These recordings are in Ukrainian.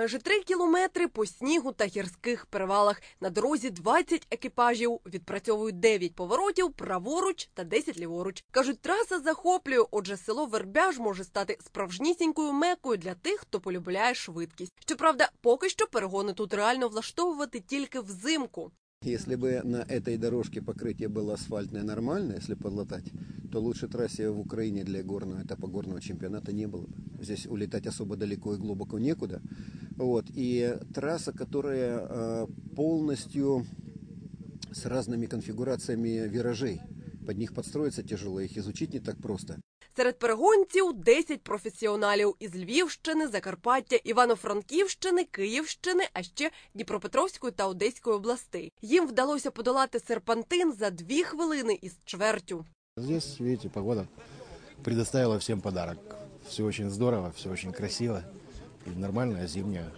Майже три кілометри по снігу та гірських перевалах. На дорозі 20 екіпажів. Відпрацьовують 9 поворотів праворуч та 10 ліворуч. Кажуть, траса захоплює. Отже, село Вербяж може стати справжнісінькою мекою для тих, хто полюбляє швидкість. Щоправда, поки що перегони тут реально влаштовувати тільки взимку. Если бы на этой дорожке покрытие было асфальтное нормальное, если подлатать, то лучше трассе в Украине для горного этапа горного чемпионата не было бы. Здесь улетать особо далеко и глубоко некуда. Вот. И трасса, которая э, полностью с разными конфигурациями виражей. Под них подстроиться тяжело, их изучить не так просто. Серед перегонців 10 професіоналів із Львівщини, Закарпаття, Івано-Франківщини, Київщини, а ще Дніпропетровської та Одеської областей. Їм вдалося подолати серпантин за дві хвилини із чвертю. Здесь, видите, погода предоставила всем подарок. Все очень здорово, все очень красиво. И нормальная зимняя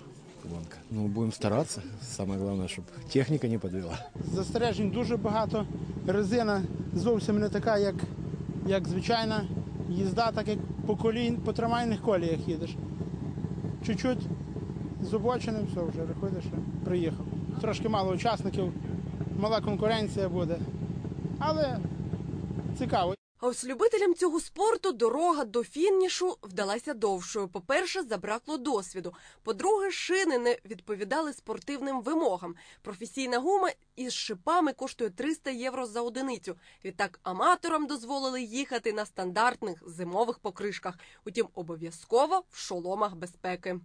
гонка. Ну, будем стараться. Самое главное, чтобы техника не подвела. Застережень дуже багато. Резина зовсім не така, як, як звичайна. Їзда, так як по колін, по трамвайних коліях їдеш. Чуть-чуть з обочини, все вже рахуєш, приїхав. Трошки мало учасників, мала конкуренція буде. Але цікаво. А ось любителям цього спорту дорога до фінішу вдалася довшою. По-перше, забракло досвіду. По-друге, шини не відповідали спортивним вимогам. Професійна гума із шипами коштує 300 євро за одиницю. Відтак аматорам дозволили їхати на стандартних зимових покришках. Утім, обов'язково в шоломах безпеки.